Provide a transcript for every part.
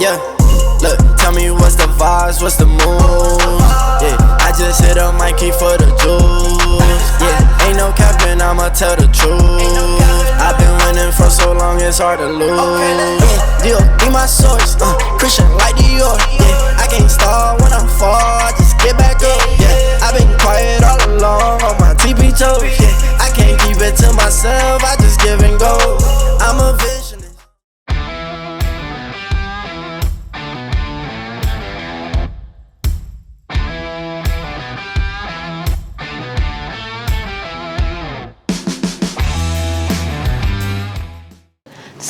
Yeah, look, tell me what's the vibes, what's the mood? Yeah, I just hit a mic key for the juice. Yeah, ain't no capping, I'ma tell the truth. I've been winning for so long, it's hard to lose. Yeah, deal, be my source. Uh, Christian like Dior. Yeah, I can't start when I'm fall, I just get back up. Yeah, I've been quiet all along on my TP toes. Yeah, I can't keep it to myself, I just give and go. I'm a visionist.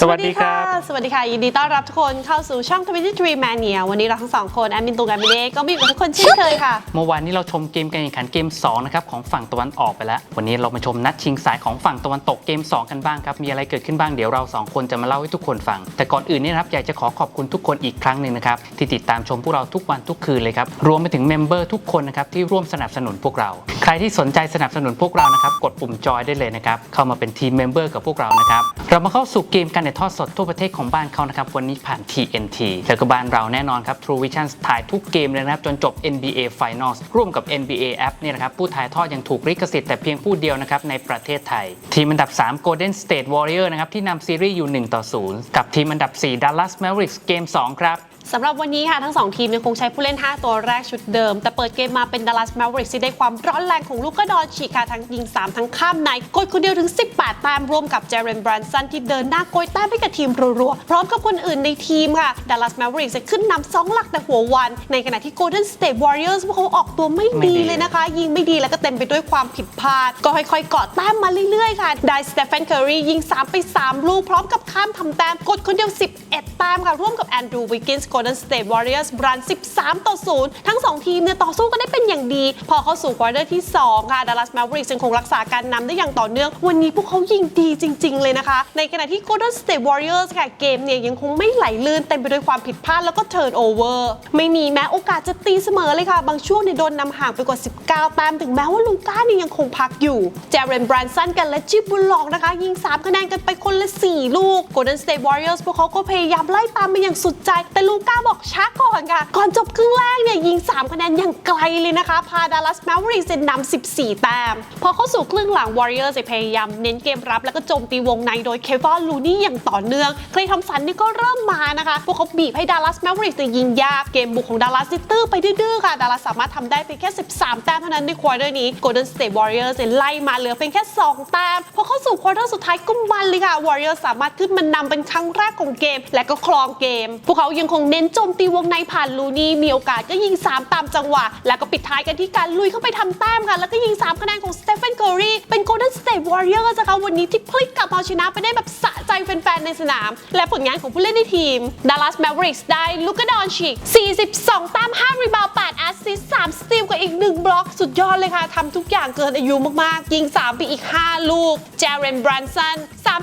วัสดีครับ สวัสดีค่ะ ยินดีต้อนรับทุกคนเข้าสู่ช่อง23 Mania วันนี้เราทั้งสองคนแอดมินตุงแอดมินเอก็มีกับทุกคนเช่นเคยค่ะ เมื่อวานนี้เราชมเกมการแข่งขันเกม 2 นะครับ ของฝั่งตะวันออกไปแล้ว วันนี้เรามาชมนัดชิงสายของฝั่งตะวันตกเกม 2 กันบ้างครับ มีอะไรเกิดขึ้นบ้างเดี๋ยวเราสองคนจะมาเล่าให้ทุกคนฟัง แต่ก่อนอื่นนี่นะครับอยากจะขอขอบคุณทุกคนอีกครั้งหนึ่งนะครับที่ติดตามชมพวกเราทุกวันทุกคืนเลยครับรวมไปถึงเมมเบอร์ทุกคนนะครับที่ร่วมสนับสนุนพวกเรา ใครที่สนใจสนับสนุนพวกเรานะครับกดปุ่มจอยได้เลยนะครับเข้ามาเป็นทีมเมมเบอร์กับพวกเรานะครับเรามาเข้าสู่เกมการถ่ายทอดสดทั่วประเทศของบ้านเขานะครับ วันนี้ผ่าน TNT แล้วก็บ้านเราแน่นอนครับ True Vision ถ่ายทุกเกมเลยนะครับ จนจบ NBA Finals ร่วมกับ NBA App เนี่ยนะครับ ผู้ถ่ายทอดยังถูกลิขสิทธิ์แต่เพียงผู้เดียวนะครับ ในประเทศไทย ทีมอันดับ 3 Golden State Warrior นะครับ ที่นำซีรีส์อยู่ 1 ต่อ 0 กับทีมอันดับ 4 Dallas Mavericks เกม 2 ครับ สำหรับวันนี้ค่ะ ทั้ง 2 ทีมยังคงใช้ผู้เล่น 5 ตัวแรกชุดเดิม แต่เปิดเกมมาเป็น Dallas Mavericks ที่ได้ความร้อนแรงของลูกกระดอนฉีกค่ะทั้งยิง 3 ทั้งข้ามในกดคนเดียวถึง 18 แต้มรวมกับเจเรนบรันสันที่เดินหน้าโกยแต้มให้กับทีมรัวๆ พร้อมกับคนอื่นในทีมค่ะ Dallas Mavericks จะขึ้นนำสองหลักแต่หัววัน ในขณะที่ Golden State Warriors พวกเขาออกตัวไม่ไม่ดีเลยนะคะ ยิงไม่ดีแล้วก็เต็มไปด้วยความผิดพลาด ก็ค่อยๆเกาะแต้มมาเรื่อยๆค่ะได้สเตฟ a นเคอรียิง3ไป3 ลูกพร้อมกับข้ามทำแต้มกดคนเดียว 11 แต้มค่ะร่วมกับแอนดรูวิกกินส์เตทวอริเออร์สบรัน 13 ต่อ 0 ทั้ง 2 ทีมเนี่ยต่อสู้กันได้เป็นอย่างดี พอเข้าสู่ควอเตอร์ที่ 2 ค่ะดัลลัสแมวริกยังคงรักษาการนำได้อย่างต่อเนื่อง วันนี้พวกเขายิงดีจริง ๆ เลยนะคะ ในขณะที่ Golden State Warriors ค่ะ เกมเนี่ยยังคงไม่ไหลลื่นเต็มไปด้วยความผิดพลาดแล้วก็เทิร์นโอเวอร์ไม่มีแม้โอกาสจะตีเสมอเลยค่ะ บางช่วงเนี่ยโดนนำห่างไปกว่า 19 แต้มถึงแม้ว่าลูก้าเนี่ยยังคงพักอยู่เจเรนบรันสันกับเละจิบุลล็อกนะคะ ยิง 3 คะแนนกันไปคนละ 4 ลูก Golden State Warriors พวกเขาก็พยายามไล่ตามมาอย่างสุดใจแต่ลูกกาบอกช้าก่อนค่ะ ก่อนจบครึ่งแรกเนี่ยยิง 3 คะแนนอย่างไกลเลยนะคะ พาดัลลัสแมวริกนนำ14 แต้ม พอเข้าสู่ครึ่งหลัง Warriors จะพยายามเน้นเกมรับ แล้วก็โจมตีวงในโดยเคฟอนลูนี่อย่างต่อเนื่อง เคลย์ทอมสันนี่ก็เริ่มมานะคะ พวกเขาบีบให้ดัลลัสแมวริกยิงยาก เกมบุกของดัลลัสซิตื้อไปดื้อๆค่ะ ดัลลัสสามารถทำได้เพียงแค่ 13 แต้มเท่านั้นในควอเตอร์นี้ Golden State Warriors ไล่มาเหลือเพียงแค่ 2 แต้ม พอเข้าสู่ควอเตอร์สุดท้ายก็มันเลยค่ะ Warriors สามารถขึ้นมานำเป็นครั้งแรกของเกม และก็ครองเกม พวกเขายังคงเน้นโจมตีวงในผ่านลูนี่มีโอกาสก็ยิง 3 ตามจังหวะ แล้วก็ปิดท้ายกันที่การลุยเข้าไปทำแต้มค่ะ แล้วก็ยิง 3 คะแนนของ Stephen Curry เป็น Golden State Warriors นะคะวันนี้ที่พลิกกลับมาเอาชนะไปได้แบบสะใจแฟนๆในสนาม และผลงานของผู้เล่นในทีม Dallas Mavericks ได้ลูกาดอนชิก 42ต้ม5 รีบาวด์8แอสซิสต์3สตีลกับอีก 1 บล็อกสุดยอดเลยค่ะทำทุกอย่างเกินอายุมากๆ ยิง 3 ไปอีก 5 ลูกเจเรนบรันสัน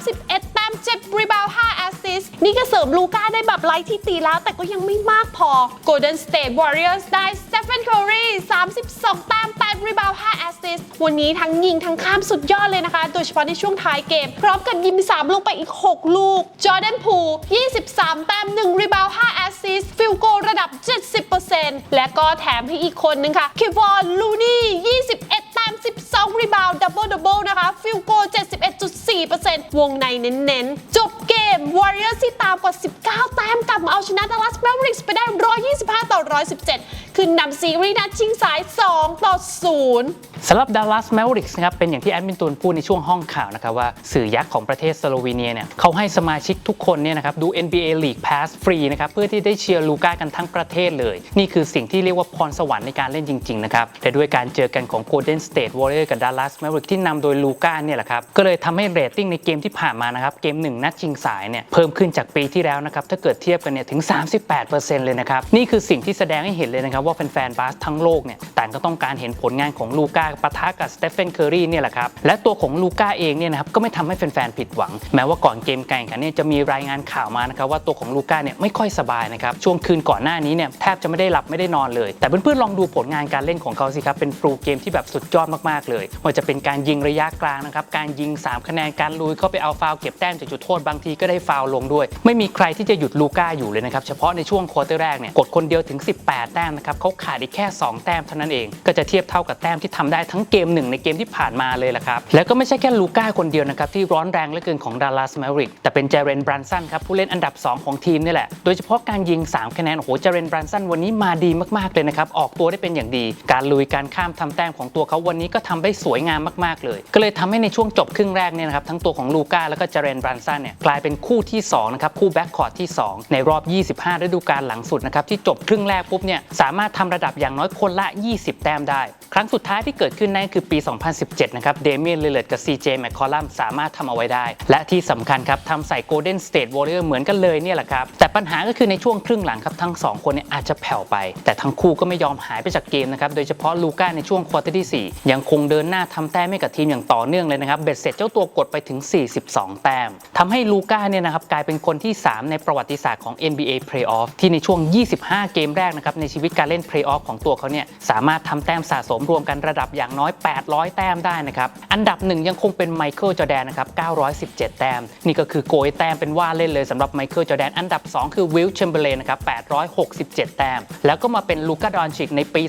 31 แต้ม7รีบาว5แอสซิสนี่ก็เสริมลูก้าได้แบบไลท์ที่ตีแล้ว แต่ก็ยังไม่มากพอ Golden State Warriors ได้ Stephen Curry 32 แต้ม8รีบาว5แอสซิสวันนี้ทั้งยิงทั้งข้ามสุดยอดเลยนะคะ โดยเฉพาะในช่วงท้ายเกม พร้อมกับยิง 3 ลูกไปอีก 6 ลูก Jordan Poole 23 แต้ม1รีบาว5แอสซิสฟิลโกระดับ 70%และก็แถมให้อีกคนนึงค่ะคิวอลลูนี่21แต้ม12รีบาวด์ดับเบิลดับเบิลนะคะ ฟิลโก 71.4%วงในเน้นๆจบเกม Warriors ที่ตามกว่า 19 แต้มกลับมาเอาชนะ Dallas Mavericks ไปได้ 125 ต่อ 117คือนำซีรีส์นัดชิงสาย 2 ต่อ 0 สำหรับ Dallas Mavericks นะครับเป็นอย่างที่แอดมินตูนพูดในช่วงห้องข่าวนะครับว่าสื่อยักษ์ของประเทศสโลวีเนียเนี่ยเขาให้สมาชิกทุกคนเนี่ยนะครับดู NBA League Pass ฟรีนะครับเพื่อที่ได้เชียร์ลูก้ากันทั้งประเทศเลย นี่คือสิ่งที่เรียกว่าพรสวรรค์ในการเล่นจริง ๆ นะครับแต่ด้วยการเจอกันของ Golden State Warriors กับ Dallas Mavericks ที่นำโดยลูก้าเนี่ยแหละครับก็เลยทำให้เรตติ้งในเกมที่ผ่านมานะครับเกมหนึ่งนัดชิงสายเนี่ยเพิ่มขึ้นจากปีที่แล้วนะครับถ้าเกิดเทียบกันเนี่ยถึง 38%เลยนะครับนี่คือสิ่งที่แสดงให้เห็นเลยนะครับว่าแฟนๆบาสทั้งโลกเนี่ย ต่างก็ต้องการเห็นผลงานของลูก้าปะทะกับสเตฟ e นเคอรีเนี่ยแหละครับและตัวของลูก้าเองเนี่ยนะครับก็ไม่ทำให้แฟนๆผิดหวัง แม้ว่าก่อนเกมการแข่งขันเนี่ยจะมีรายงานข่าวมานะครับว่าตัวของลูก้าเนี่ยไม่ค่อยสบายนะครับช่วงคืนก่อนหน้านี้เนี่ยแทบจะไม่ได้หลับไม่ได้นอนเลย แต่เพื่อนๆลองดูผลงานการเล่นของเขาสิครับเป็นฟลูเกมที่แบบสุดยอดมากๆเลยว่าจะเป็นการยิงระยะกลางนะครับการยิง 3 คะแนนการลุยเข้าไปเอาฟาวเก็บแต้มจากจุดโทษบางทีก็ได้ฟาวล์ลงด้วย ไม่มีใครที่จะหยุดลูก้าอยู่เลยนะครับเฉพาะในช่วงควอเตอร์แรกเนี่ยกดคนเดียวถึง 18 แต้มนะครับเขาขาดอีกแค่ 2 แต้มเท่านั้นเอง ก็จะเทียบเท่ากับแต้มที่ทำได้ทั้งเกมหนึ่งในเกมที่ผ่านมาเลยละครับ แล้วก็ไม่ใช่แค่ลูก้าคนเดียวนะครับที่ร้อนแรงเหลือเกินของดัลลัสแมริกแต่เป็นเจเรนบรันสันครับผู้เล่นอันดับ 2 ของทีมนี่แหละ โดยเฉพาะการยิง 3 คะแนนโอ้โหเจเรนบรันสันวันนี้มาดีมากๆเลยนะครับออกตัวได้เป็นอย่างดี การลุยการข้ามทำแต้มของตัวเขาวันนี้ก็ทำได้สวยงามมากๆเลย ก็เลยทำให้ในช่วงจบครึ่งแรกเนี่ยนะครับทั้งตัวของลูก้าแล้วก็เจเรนบรันสันเนี่ยกลายเป็นคู่ที่2นะครับคู่แบ็กคอร์ดที่ 2 ในรอบ 25 ฤดูกาลหลังสุดนะครับที่จบครึ่งแรกปุ๊บเนี่ยสามารถทำระดับอย่างน้อยคนละ 20แต้มได้ ครั้งสุดท้ายที่เกิดขึ้นนั่นคือปี 2017 นะครับ เดเมียนเลเลตกับ CJ แมคคอลัมสามารถทำเอาไว้ได้ และที่สำคัญครับทำใส่ Golden State Warrior เหมือนกันเลยเนี่ยแหละครับ แต่ปัญหาก็คือในช่วงครึ่งหลังครับทั้ง 2 คนเนี่ยอาจจะแผ่วไป แต่ทั้งคู่ก็ไม่ยอมหายไปจากเกมนะครับ โดยเฉพาะลูก้าในช่วงควอเตอร์ที่ 4 ยังคงเดินหน้าทำแต้มให้กับทีมอย่างต่อเนื่องเลยนะครับ เบ็ดเสร็จเจ้าตัวกดไปถึง 42 แต้มทำให้ลูก้าเนี่ยนะครับกลายเป็นคนที่ 3 ในประวัติศาสตร์ของ NBA Playoff ที่ในช่วง 25 เกมแรกนะครับในชีวิตการเล่น Playoff ของตัวเขาเนี่ยสามารถทำแต้มสะสมรวมกันระดับอย่างน้อย 800 แต้มได้นะครับ อันดับหนึ่งยังคงเป็นไมเคิลจอแดนนะครับ 917 แต้ม นี่ก็คือโกยแต้มเป็นว่าเล่นเลยสำหรับไมเคิลจอแดน อันดับ 2 คือวิลเชมเบอร์เลนนะครับ 867 แต้ม แล้วก็มาเป็นลูกาดอนชิกในปี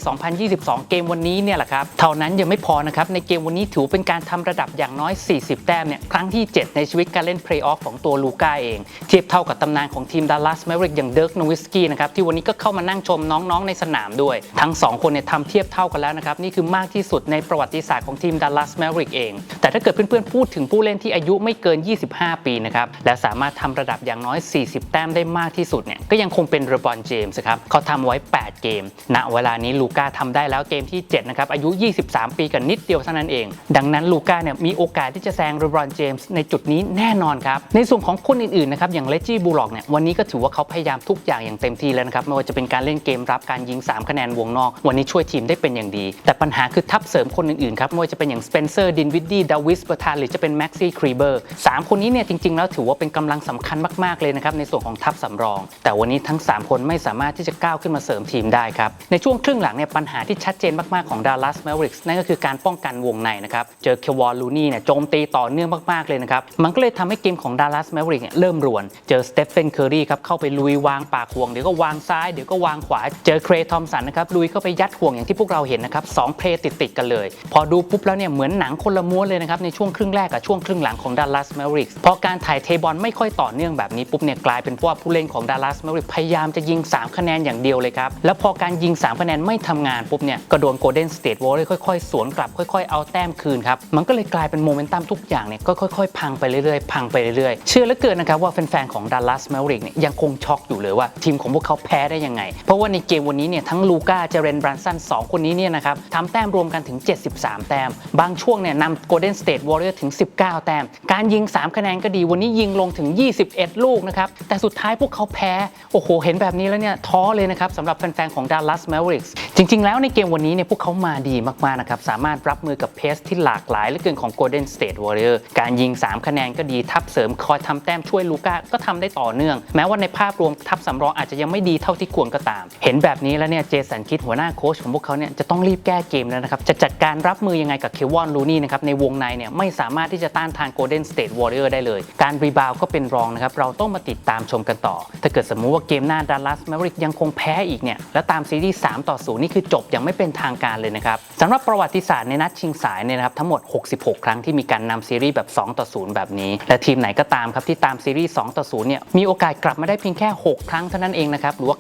2022 เกมวันนี้เนี่ยแหละครับ เท่านั้นยังไม่พอนะครับ ในเกมวันนี้ถือเป็นการทำระดับอย่างน้อย 40 แต้มเนี่ย ครั้งที่ 7 ในชีวิตการเล่นเพลย์ออฟของตัวลูก้าเอง เทียบเท่ากับตำนานของทีมดัลลัสแมริกอย่างเดิร์กโนวิสกี้นะครับ ที่วันนี้ก็เข้ามานั่งชมน้องๆในสนามด้วย ทั้ง 2 คนเนี่ยทำทียบเท่ากันแล้วนะครับ นี่คือมากที่สุดในประวัติศาสตร์ของทีมดัลลัสแมริกเอง แต่ถ้าเกิดเพื่อนๆ พูดถึงผู้เล่นที่อายุไม่เกิน 25 ปีนะครับ และสามารถทำระดับอย่างน้อย 40 แต้มได้มากที่สุดเนี่ยก็ยังคงเป็นเรบอนเจมส์ครับเขาทำไว้ 8 เกม ณเวลานี้ลูก้าทำได้แล้วเกมที่ 7 นะครับ อายุ 23 ปีกับนิดเดียวเท่านั้นเอง ดังนั้นลูก้าเนี่ยมีโอกาสที่จะแซงเรบอนเจมส์ในจุดนี้แน่นอนครับในส่วนของคนอื่นๆนะครับอย่างเลจี้บูล็อกเนี่ยวันนี้ก็ถือว่าเขาพยายามทุกอย่างอย่างเต็มที่แล้วนะครับไม่ว่าจะเป็นการเล่นเกมรับการยิง 3 คะแนนวงนอก วันนี้ช่วยทีมได้เป็นอย่างดี แต่ปัญหาคือทัพเสริมคนอื่นๆครับไม่ว่าจะเป็นอย่างสเปนเซอร์ดินวิดดี้ดาวิสเบอร์ทานหรือจะเป็นแม็กซี่ครีเบอร์สามคนนี้เนี่ยจริงๆ แล้วถือว่าเป็นกำลังสำคัญมากๆเลยนะครับในส่วนของทัพสำรอง แต่วันนี้ทั้ง 3 คนไม่สามารถที่จะก้าวขึ้นมาเสริมทีมได้ครับในช่วงครึ่งหลังเนี่ยปัญหาที่ชัดเจนมากๆของดัลลัสแมริกส์นั่นก็คือการป้องกันวงในนะครับเจอเควอลลูนี่เนี่ยโจมตีต่อเนื่องมากๆเลยนะครับมันก็เลยทำให้เกมของดัลลัสแมริกเนี่ยเริ่มรวนเจอสเตฟเฟนเคอรีครับเข้าไปลุยวางปากห่วงเดี๋ยวก็วางซ้ายเดี๋ยวก็วางขวาเจอเครทอมสันนะครับลุยเข้าไปยัดห่วงอย่างที่พวกเราเห็นนะครับสองเพลย์ติดๆกันเลย พอดูปุ๊บแล้วเนี่ยเหมือนหนังคนละม้วนเลยนะครับในช่วงครึ่งแรกกับช่วงครึ่งหลังของดัลลัสแมริกส์พอการถ่ายเทบอลไม่ค่อยต่อเนื่องแบบนี้ปุ๊บเนี่ยกลายเป็นพว่าผู้เล่นของดัลลัสแมริกพยายามจะยิง 3 คะแนนอย่างเดียวเลยครับแล้วพอการยิง 3 คะแนนไม่ทำงานปุ๊บเนี่ยก็โดนโกลเด้นสเตทวอลเลยค่อยๆ สวนกลับค่อย ๆ เอาแต้มคืนครับมันก็เลยกลายเป็นโมเมนตัมทุกอย่างเนี่ยก็ค่อยๆ พังไปเรื่อยๆพังไปเรื่อยๆเชื่อเหลือเกินนะครับว่าแฟนๆของดัลลัสแมริกเนี่ยยังคงช็อกอยู่เลยว่าทีมของพวกเขาแพ้ได้ยังไง เพราะว่าในเกมวันนี้เนี่ยทั้งลูก้าเจเรนบรันสันสองคนนี้เนี่ยนะครับทำแต้มรวมกันถึง 73 แต้ม บางช่วงเนี่ยนำโกลเด้นสเตทวอลเลอร์ถึง 19 แต้ม การยิง 3 คะแนนก็ดี วันนี้ยิงลงถึง 21 ลูกนะครับ แต่สุดท้ายพวกเขาแพ้ โอ้โห เห็นแบบนี้แล้วเนี่ยท้อเลยนะครับสำหรับแฟนๆ ของ Dallas Mavericks จริง ๆ แล้วในเกมวันนี้เนี่ยพวกเขามาดีมากๆนะครับ สามารถรับมือกับเพสที่หลากหลายเหลือเกินของ Golden State Warrior การยิง 3 คะแนนก็ดีทับเสริมคอยทำแต้มช่วยลูก้าก็ทำได้ต่อเนื่อง แม้ว่าในภาพรวมทัพสำรองอาจจะยังไม่ดีเท่าที่ควรก็ตาม เห็นแบบนี้แล้วเนี่ยเจสันคิดหัวหน้าโค้ชของพวกเขาเนี่ยจะต้องรีบแก้เกมแล้วนะครับ จะจัดการรับมือยังไงกับเควอนลูนี่นะครับในวงในเนี่ยไม่สามารถที่จะต้านทาน Golden State Warrior ได้เลย การรีบาวก็เป็นรองนะครับ เราต้องมาติดตามชมกันต่อ ถ้าเกิดสมมุติว่าเกมหน้าดัลลัสแมริกยังคงแพ้อีกเนี่ยแล้วตามซีรีส์3ต่อ0นี่คือจบยังไม่เป็นทางการเลยนะครับสำหรับประวัติศาสตร์ในนัดชิงสายเนี่ยนะครับทั้งหมด 66 ครั้งที่มีการนำซีรีส์แบบ 2 ต่อ 0 แบบนี้ และทีมไหนก็ตามครับที่ตามซีรีส์2ต่อ0เนี่ยมีโอกาสกลับมาได้เพียงแค่ 6 ครั้งเท่านั้นเองนะครับหรือว่า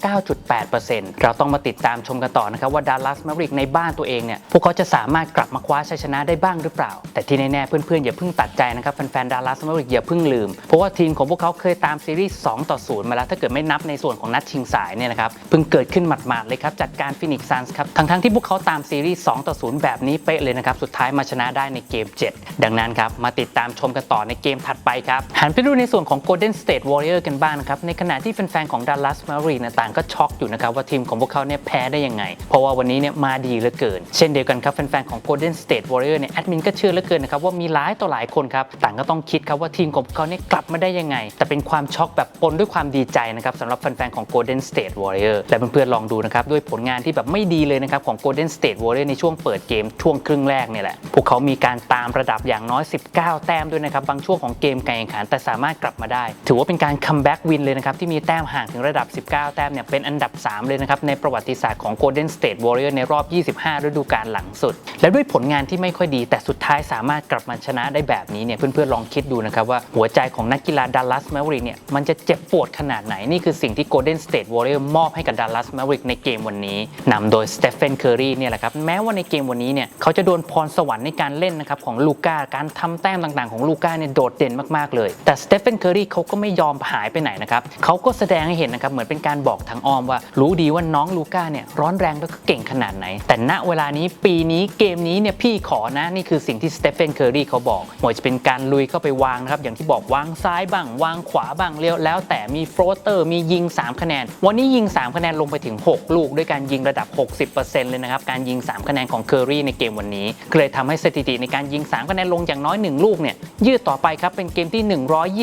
9.8%เราต้องมาติดตามชมกันต่อนะครับว่าดัลลัสแมริกในบ้านตัวเองเนี่ยพวกเขาจะสามารถกลับมาคว้าชัยชนะได้บ้างหรือเปล่า แต่ที่แน่ๆเพื่อนๆอย่าเพิ่งตัดใจนะครับแฟนๆดัลลัสแมริกอย่าเพิ่งลืม เพราะว่าทีมของพวกเขาเคยตามซีรีส์2ต่อ0มาแล้วถ้าเกิดไม่นับในส่วนของนัดชิงสายเนี่ยนะครับเพิ่งเกิดขึ้นหมาดๆเลยครับจัดการฟินิกซ์ซันส์ครับทั้งๆที่พวกเขาตามซีรีส์2ต่อ0แบบนี้เป๊ะเลยนะครับสุดท้ายมาชนะได้ในเกม 7 ดังนั้นครับมาติดตามชมกันต่อในเกมถัดไปครับหันไปดูในส่วนของ Golden State Warrior กันบ้างนะครับในขณะที่แฟนๆของ Dallas Mavericks เนยต่างก็ช็อกอยู่นะครับว่าทีมของพวกเขาเขาเนี่ยแพ้ได้ยังไง เพราะว่าวันนี้เนี่ยมาดีเหลือเกิน เช่นเดียวกันครับแฟนๆของ Golden State Warrior เนี่ยแอดมินก็เชื่อเหลือเกินนะครับว่ามีหลายต่อหลายคนครับต่างก็ต้องคิดครับว่าทีมของพวกเขาเนี่ยกลับมาได้ยังไง แต่เป็นความช็อกแบบปนด้วยความดีใจนะครับสำหรับแฟนๆของ Golden State Warrior และเพื่อนๆลองดูนะครับด้วยผลงานที่แบบไม่ดีเลยนะครับของ Golden State Warrior ในช่วงเปิดเกมช่วงครึ่งแรกเนี่ยแหละพวกเขามีการตามระดับอย่างน้อย 19 แต้มด้วยนะครับบางช่วงของเกมการแข่งขันแต่สามารถกลับมาได้ ถือว่าเป็นการคัมแบ็กวินเลยนะครับที่มีแต้มห่างถึงระดับ 19 แต้มเนี่ยเป็นอันดับ 3 เลยนะครับในประวัติศาสตร์ของ Golden State Warrior ในรอบ 25 ฤดูกาลหลังสุด และด้วยผลงานที่ไม่ค่อยดี แต่สุดท้ายสามารถกลับมาชนะได้แบบนี้เนี่ยเพื่อนๆลองคิดดูนะครับว่าหัวใจของนักกีฬาดัลลัสแมวริกเนี่ยมันจะเจ็บปวดขนาดไหน นี่คือสิ่งที่ Golden State Warrior มอบให้กับดัลลัสแมวริกในเกมวันนี้นำโดยสเตฟ h นเคอรีเนี่ยแหละครับแม้ว่าในเกมวันนี้เนี่ยเขาจะโดนพรสวรรค์ในการเล่นนะครับของลูก้าการทำแต้มต่างๆของลูก้าเนี่ยโดดเด่นมากๆเลย แต่สเตฟ h นเคอรีเขาก็ไม่ยอมหายไปไหนนะครับเขาก็แสดงให้เห็นนะครับเหมือนเป็นการบอกทางอ้อมว่า รู้ดีว่าน้องลูก้าเนี่ยร้อนแรงแล้วก็เก่งขนาดไหน แต่ณเวลานี้ปีนี้เกมนี้เนี่ยพี่ขอนะ นี่คือสิ่งที่สเตฟ h นเคอรีเขาบอกไม่ว่าจะเป็นการลุยเข้าไปวางนะครับ อย่างที่บอกวางซ้ายบ้าง วางขวาบ้างเลี้ยวแล้วแต่มีโฟลเตอร์มียิง 3 คะแนน วันนี้ยิง 3 คะแนนลงไปถึง 6 ลูกด้วยการยิงระดับ 60%เลยนะครับ การยิง 3 คะแนนของเคอรีในเกมวันนี้เลยทำให้สถิติในการยิง 3 คะแนนลงอย่างน้อย 1 ลูกเนี่ยยืดต่อไปครับเป็นเกมที่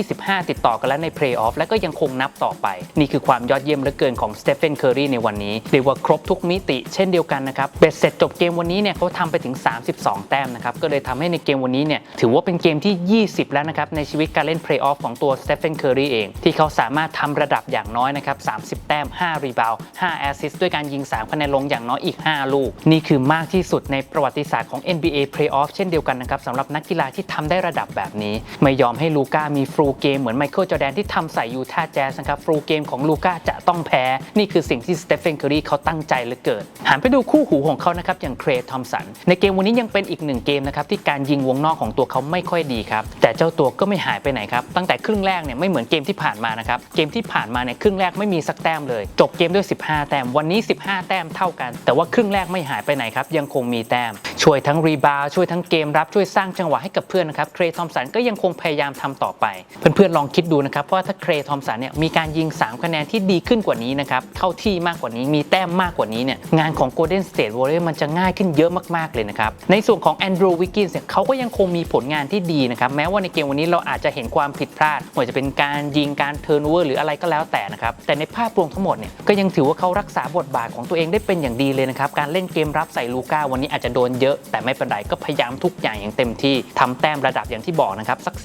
125 ติดต่อกันแล้วในเพลย์ออฟและก็ยังคงนับต่อไป นี่คือความยอดเยี่ยมเหลือเกินของสเตฟ h นเคอรีในวันนี้เรียกว่าครบทุกมิติเช่นเดียวกันนะครับเบ็ดเสร็จจบเกมวันนี้เนี่ยเขาทำไปถึง 32 แต้มนะครับก็เลยทำให้ในเกมวันนี้เนี่ยถือว่าเป็นเกมที่ 20 แล้วนะครับในชีวิตการเล่นเพลย์ออฟของตัวสเตฟ h นเคอร์รีเอง ที่เขาสามารถทำระดับอย่างน้อยนะครับ 30 แต้ม 5 รีบาวด์5แอสซิสต์ด้วยการยิง 3 คะแนนลงอย่างน้อยอีก 5 ลูก นี่คือมากที่สุดในประวัติศาสตร์ของ NBA Playoff เช่นเดียวกันนะครับสำหรับนักกีฬาที่ทำได้ระดับแบบนี้ ไม่ยอมให้ลูก้ามีฟรูเกมเหมือนไมเคิลจอแดนที่ทำใส่ยูทาห์แจ๊สนะครับฟรูเกมของลูก้าจะต้องแพ้ นี่คือสิ่งที่สเตฟ h นเคอรีเขาตั้งใจเหลือเกินหันไปดูคู่หูของเขานะครับอย่างเครทอมสันในเกมวันนี้ยังเป็นอีกหนึ่งเกมนะครับที่การยิงวงนอกของตัวเขาไม่ค่อยดีครับแต่เจ้าตัวก็ไม่หายไปไหนครับตั้งแต่ครึ่งแรกเนี่ยไม่เหมือนเกมที่ผ่านมานะครับเกมที่ผ่านมาเนี่ยครึ่งแรกไม่มีสักแต้มเลย จบเกมด้วย 15 แต้มวันนี้ 15 แต้มเท่ากัน แต่ว่าครึ่งแรกไม่หายไปไหนครับยังคงมีแต้ม ช่วยทั้งรีบาวด์ช่วยทั้งเกมรับช่วยสร้างจังหวะให้กับเพื่อนนะครับเครทอมสันก็ยังคงพยายามทำต่อไป เพื่อนๆลองคิดดูนะครับว่าถ้าเครทอมสันเนี่ยมีการยิง 3 คะแนนที่ดีขึ้นกว่านี้นะครับเข้าที่มากกว่านี้มีแต้มมากกว่านี้เนี่ยงานของ Golden State Warriors มันจะง่ายขึ้นเยอะมากๆเลยนะครับ ในส่วนของแอนดรูวิกกินส์เนี่ยเขาก็ยังคงมีผลงานที่ดีนะครับ แม้ว่าในเกมวันนี้เราอาจจะเห็นความผิดพลาดไม่ว่าจะเป็นการยิงการเทิร์นเวอร์หรืออะไรก็แล้วแต่นะครับ แต่ในภาพรวมทั้งหมดเนี่ยก็ยังถือว่าเขารักษาบทบาทของตัวเองได้เป็นอย่างดีเลยนะครับ การเล่นเกมรับใส่ลูก้าวันนี้อาจจะโดนเยอะแต่ไม่เป็นไรก็พยายามทุกอย่างอย่างเต็มที่ทำแต้มระดับอย่างที่บอกนะครับสัก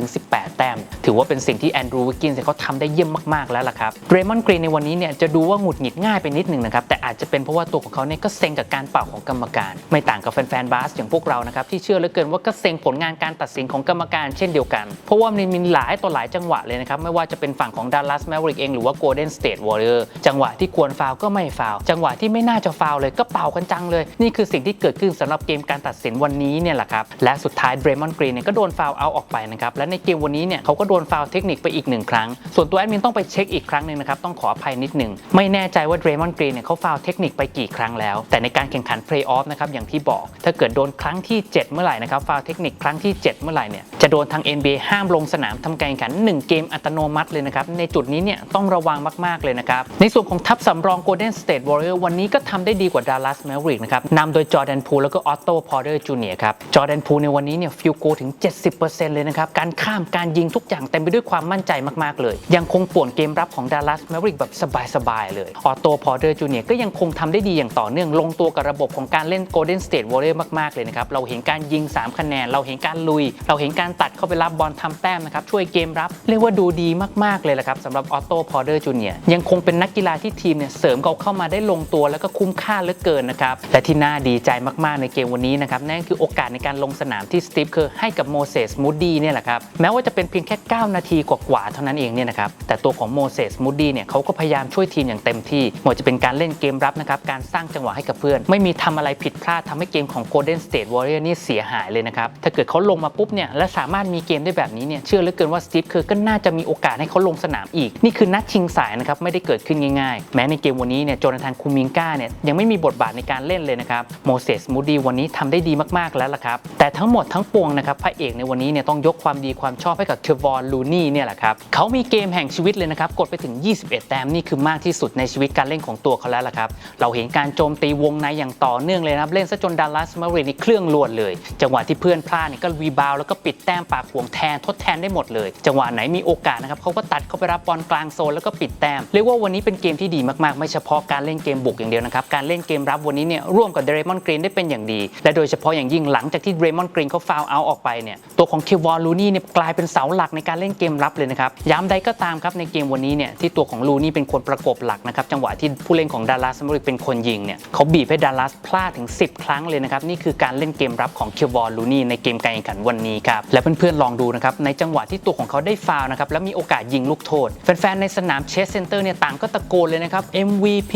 15-18 แต้ม ถือว่าเป็นสิ่งที่แอนดรูวิกกินส์เขาทำได้เยี่ยมมากๆแล้วล่ะครับเรมอนกรีนในวันนี้เนี่ยจะดูว่าหงุดหงิดง่ายไปนิดหนึงนะครับแต่อาจจะเป็นเพราะว่าตัวของเขาเนี่ยก็เซ็งกับการเป่าของกรรมการ ไม่ต่างกับแฟนๆบาสอย่างพวกเรานะครับที่เชื่อเหลือเกินว่าก็เซ็งผลงานการตัดสินของกรรมการเช่นเดียวกัน เพราะว่ามันมีหลายต่อหลายจังหวะเลยนะครับไม่ว่าจะเป็นฝั่งของดัลลัสแมวริกเองหรือว่าโกลเด้นสเตทวอริเออร์จังหวะที่ควรฟาวก็ไม่ฟาวจังหวะที่ไม่น่าจะฟาวเลยก็เป่ากันจังเลย นี่คือสิ่งที่เกิดขึ้นสำหรับเกมการตัดสินวันนี้เนี่ยแหละครับและสุดท้ายเดรมอนกรีนเนี่ยก็โดนฟาวเอาออกไปนะครับและในเกมวันนี้เนี่ยเขาก็โดนฟาวเทคนิคไปอีกหนึ่งครั้ง ส่วนตัวแอดมินต้องไปเช็คอีกครั้งหนึ่งนะครับต้องขออภัยนิดหนึ่งไม่แน่ใจว่าเดรมอนกรีนเนี่ยเขาฟาวเทคนิคไปกี่ครั้งแล้ว แต่ในการแข่งขันเพลย์ออฟนะครับอย่างที่บอก ถ้าเกิดโดนครั้งที่ 7 เมื่อไหร่นะครับฟาวเทคนิคครั้งที่ 7 เมื่อไหร่เนี่ยจะโดนทาง NBA ห้ามลงสนามทำการแข่งขัน 1 เกมอัตโนมัติเลยนะครับ ในจุดนี้เนี่ยต้องระวังมากๆเลยนะครับ ในส่วนของทัพสำรอง Golden State Warrior วันนี้ก็ทำได้ดีกว่า Dallas Mavericks นะครับนำโดยจอร์แดนพูลแล้วก็ออตโตพอร์เดอร์จูเนียครับจอร์แดนพูลในวันนี้เนี่ยฟิลโกถึง 70%เลยนะครับการข้ามการยิงทุกอย่างเต็มไปด้วยความมั่นใจมากๆเลย ยังคงป่วนเกมรับของ Dallas Mavericks แบบสบายๆเลยออตโตพอร์เดอร์จูเนียก็ยังคงทำได้ดีอย่างต่อเนื่องลงตัวกับระบบของการเล่น Golden State Warrior มาก ๆ เลยนะครับ เราเห็นการยิง 3 คะแนน เราเห็นการลุย เราเห็นการตัดเข้าไปรับบอลทำแต้มนะครับ ช่วยเกมรับ เรียกว่าดูดีมาก ๆ เลยละครับสำหรับออโตพอเดอร์จูเนียยังคงเป็นนักกีฬาที่ทีมเนี่ยเสริมเขาเข้ามาได้ลงตัวแล้วก็คุ้มค่าเหลือเกินนะครับและที่น่าดีใจมากๆในเกมวันนี้นะครับนั่นคือโอกาสในการลงสนามที่สตีฟเคอร์ให้กับโมเสสมูดดี้เนี่ยแหละครับแม้ว่าจะเป็นเพียงแค่ 9 นาทีกว่าๆเท่านั้นเองเนี่ยนะครับแต่ตัวของโมเสสมูดดี้เนี่ยเขาก็พยายามช่วยทีมอย่างเต็มที่ไม่ว่าจะเป็นการเล่นเกมรับนะครับการสร้างจังหวะให้กับเพื่อน ไม่มีทำอะไรผิดพลาดทำให้เกมของ Golden State Warrior นี่เสียหายเลยนะครับ ถ้าเกิดเขาลงมาปุ๊บเนี่ยและสามารถมีเกมได้แบบนี้เนี่ยเชื่อเหลือเกินว่าสตีฟเคอร์ก็น่าจะมีโอกาสให้เขาลงสนามอีก นี่คือนัดชิงสายนะครับไม่ได้เกิดขึ้นง่ายๆ แม้ในเกมวันนี้เนี่ยโจนาธานคูมิงก้าเนี่ยยังไม่มีบทบาทในการเล่นเลยนะครับโมเสสมูดีวันนี้ทำได้ดีมากๆแล้วล่ะครับแต่ทั้งหมดทั้งปวงนะครับพระเอกในวันนี้เนี่ยต้องยกความดีความชอบให้กับเควอนลูนี่เนี่ยแหละครับเขามีเกมแห่งชีวิตเลยนะครับกดไปถึง 21 แต้มนี่คือมากที่สุดในชีวิตการเล่นของตัวเขาแล้วล่ะครับเราเห็นการโจมตีวงในอย่างต่อเนื่องเลยนะครับ เล่นซะจนดัลลัสมารินี่เครื่องลวนเลย จังหวะที่เพื่อนพลาดเนี่ยก็รีบาวแล้วก็ปิดแต้มปากห่วงแทนทดแทนได้หมดเลย จังหวะไหนมีโอกาสนะครับเขาก็ตัดเข้าไปรับบอลกลางโซนแล้วก็ปิดแต้มเรียกว่าวันนี้เป็นเกมที่ดีมากๆ ไม่เฉพาะการเล่นเกมบุกอย่างเดียวนะครับการเล่นเกมรับวันนี้เนี่ยร่วมกับเดรมอนกรีนได้เป็นอย่างดี และโดยเฉพาะอย่างยิ่งหลังจากที่เดรมอนกรีนเขาฟาวเอาออกไปเนี่ยตัวของเควอลลูนี่เนี่ยกลายเป็นเสาหลักในการเล่นเกมรับเลยนะครับย้ำใดก็ตามครับในเกมวันนี้เนี่ยที่ตัวของลูนี่เป็นคนประกบหลักนะครับจังหวะที่ผู้เล่นของดัลลัสมาริเป็นคนยิงเนี่ยเขาบีบให้ดัลลัสพลาดถึง 10 ครั้งเลยนะครับ นี่คือการเล่นเกมรับของเคียวอลลูนี่ในเกมการแข่งขันวันนี้ครับ และเพื่อนๆลองดูนะครับ ในจังหวะที่ตัวของเขาได้ฟาวนะครับ แล้วมีโอกาสยิงลูกโทษ แฟนๆ ในสนามเชสเซนเตอร์เนี่ยต่างก็ตะโกนเลยนะครับ MVP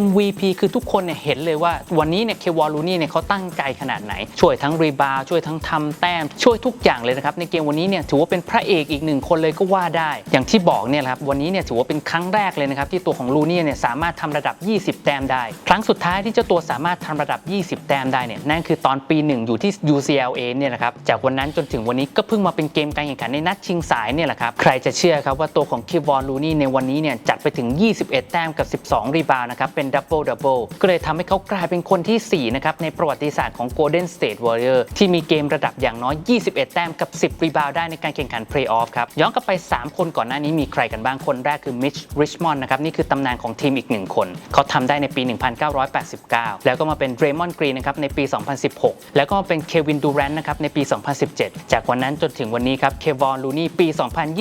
MVP คือทุกคนเนี่ยเห็นเลยว่าวันนี้เนี่ยเคียวอลลูนี่เนี่ยเขาตั้งใจขนาดไหน ช่วยทั้งรีบาวด์ช่วยทั้งทำแต้ม ช่วยทุกอย่างเลยนะครับในเกมวันนี้เนี่ยถือว่าเป็นพระเอกอีกหนึ่งคนเลยก็ว่าได้ อย่างที่บอกเนี่ยแหละครับวันนี้เนี่ยถือว่าเป็นครั้งแรกเลยนะครับที่ตัวของลูนี่เนี่ยสามารถทำระดับ 20 แต้มได้ครั้ง้งสุดท้ายที่เจ้าตัวสามารถทำระดับ 20 แต้มได้เนี่ยนั่นคือตอนปีหนึ่งอยู่ที่ UCLA เนี่ยนะครับจากวันนั้นจนถึงวันนี้ก็เพิ่งมาเป็นเกมการแข่งขันในนัดชิงสายเนี่ยแหละครับใครจะเชื่อครับว่าตัวของคิวอลลูนี่ในวันนี้เนี่ยจัดไปถึง 21 แต้มกับ 12 รีบาวด์นะครับเป็นดับเบิลดับเบิลก็เลยทำให้เขากลายเป็นคนทีสี่ 4 นะครับในประวัติศาสตร์ของ Golden State Warrior ที่มีเกมระดับอย่างน้อย 21 แต้มกับ 10 รีบาวด์ได้ในการแข่งขันเพลย์ออฟครับย้อนกลับไป 3 คนก่อนหน้านี้มีใครกันบ้างคนแรกคือมิชริชมอนด์นะครับนี่คือตำนานของทีมอีกหนึ่งคนเขาทำได้ในปี1989 แล้วก็มาเป็นเดรมอนกรีนนะครับในปี 2016 แล้วก็มาเป็นเควินดูแรนต์นะครับในปี 2017 จากวันนั้นจนถึงวันนี้ครับเควอนลูนี่ปี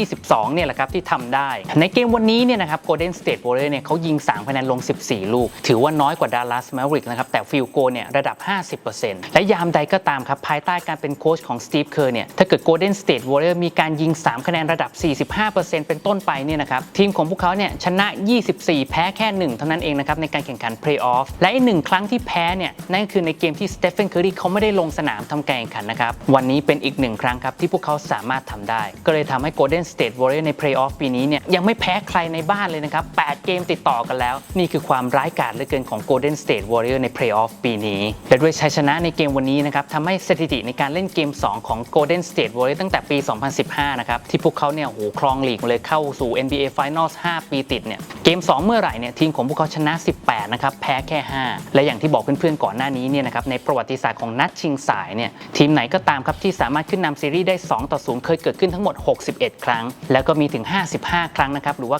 2022 เนี่ยแหละครับที่ทำได้ ในเกมวันนี้เนี่ยนะครับ Golden State Warriors เนี่ยเขายิง3คะแนนลง 14 ลูก ถือว่าน้อยกว่า Dallas Mavericks นะครับแต่ฟิลโกเนี่ยระดับ 50%และยามใดก็ตามครับภายใต้การเป็นโค้ชของสตีฟเคอร์เนี่ยถ้าเกิด Golden State Warriors มีการยิง 3 คะแนนระดับ 45%เป็นต้นไปเนี่ยนะครับทีมของพวกเขาเนี่ยชนะ 24 แพ้แค่ 1 เท่านั้นเองนะครับในการแข่งขันเพลย์ออฟและอีกหนึ่งครั้งที่แพ้เนี่ยนั่นคือในเกมที่สเตฟ h นเคอรีเขาไม่ได้ลงสนามทำการแข่งขันนะครับ วันนี้เป็นอีกหนึ่งครั้งครับที่พวกเขาสามารถทำได้ ก็เลยทำให้ Golden State Warriors ในเพลย์ออฟปีนี้เนี่ยยังไม่แพ้ใครในบ้านเลยนะครับ 8 เกมติดต่อกันแล้ว นี่คือความร้ายกาจเหลือเกินของ Golden State Warrior ในเพลย์ออฟปีนี้ และด้วยชัยชนะในเกมวันนี้นะครับทำให้สถิติในการเล่นเกม 2 ของ Golden State Warrior ตั้งแต่ปี 2015 นะครับ ที่พวกเขาเนี่ยโหครองลีกเลยเข้าสู่ NBA Finals 5 ปีติดเนี่ยเกม 2 เมื่อไหร่เนี่ยทีมของพวกเขาชนะ 18 นะครับ แพ้แค่ 5 และอย่างที่บอกเพื่อนๆก่อนหน้านี้เนี่ยนะครับในประวัติศาสตร์ของนัดชิงสายเนี่ยทีมไหนก็ตามครับที่สามารถขึ้นนำซีรีส์ได้ 2 ต่อ 0 เคยเกิดขึ้นทั้งหมด 61 ครั้ง แล้วก็มีถึง 55 ครั้งนะครับหรือว่า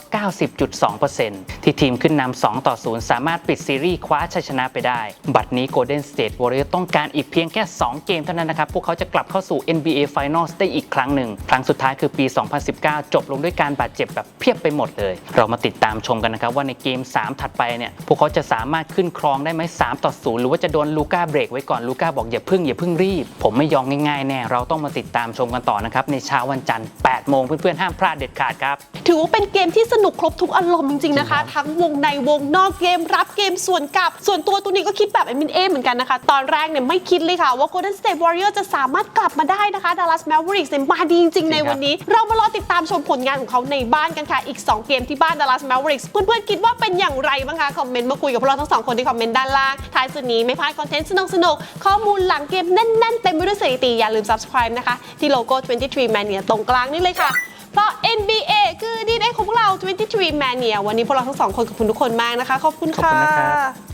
90.2%ที่ทีมขึ้นนำ2ต่อ 0 สามารถปิดซีรีส์คว้าชัยชนะไปได้ บัดนี้ Golden State Warriors ต้องการอีกเพียงแค่ 2 เกมเท่านั้นนะครับ พวกเขาจะกลับเข้าสู่ NBA Finals ได้อีกครั้งหนึ่ง ครั้งสุดท้ายคือปี 2019 จบลงด้วยการบาดเจ็บแบบเพียบไปหมดเลย เรามาติดตามชมกันนะครับว่าในเกม 3 ถัดไปเนี่ยพวกเขาจะสามารถขึ้นครองได้ไหม3ต่อ0หรือว่าจะโดนลูก้าเบรกไว้ก่อนลูก้าบอกอย่าพึ่งอย่าพึ่งรีบ ผมไม่ยอมง่ายๆแน่เราต้องมาติดตามชมกันต่อนะครับในเช้าวันจันทร์8โมงเพื่อนๆห้ามพลาดเด็ดขาดครับถือว่าเป็นเกมที่สนุกครบทุกอารมณ์จริงๆนะคะ ทั้งวงในวงนอกเกมรับเกมส่วนกลับ ส่วนตัวตัวนี้ก็คิดแบบเอ็มินเอเหมือนกันนะคะ ตอนแรกเนี่ยไม่คิดเลยค่ะ ว่า Golden State Warriors จะสามารถกลับมาได้นะคะ Dallas Mavericks เนี่ยมาดีจริงๆ ในวันนี้ เรามารอติดตามชมผลงานของเขาในบ้านกันค่ะ อีก 2 เกมที่บ้าน Dallas Mavericks เพื่อนๆคิดว่าเป็นอย่างไรบ้างคะคอมเมนต์มาคุยกับพวกเราทั้งสองคนที่คอมเมนต์ด้านล่าง ท้ายสุดนี้ไม่พลาดคอนเทนต์สนุกสนุกข้อมูลหลังเกมแน่น ๆ เต็มไปด้วยสถิติ อย่าลืม subscribe นะคะ ที่โลโก้ 23 Mania ตรงกลางนี่เลยค่ะ เพราะ NBA คือดีเอของพวกเรา 23 Mania วันนี้พวกเราทั้งสองคนขอบคุณทุกคนมากนะคะ ขอบคุณขอบคุณค่ะนะครับ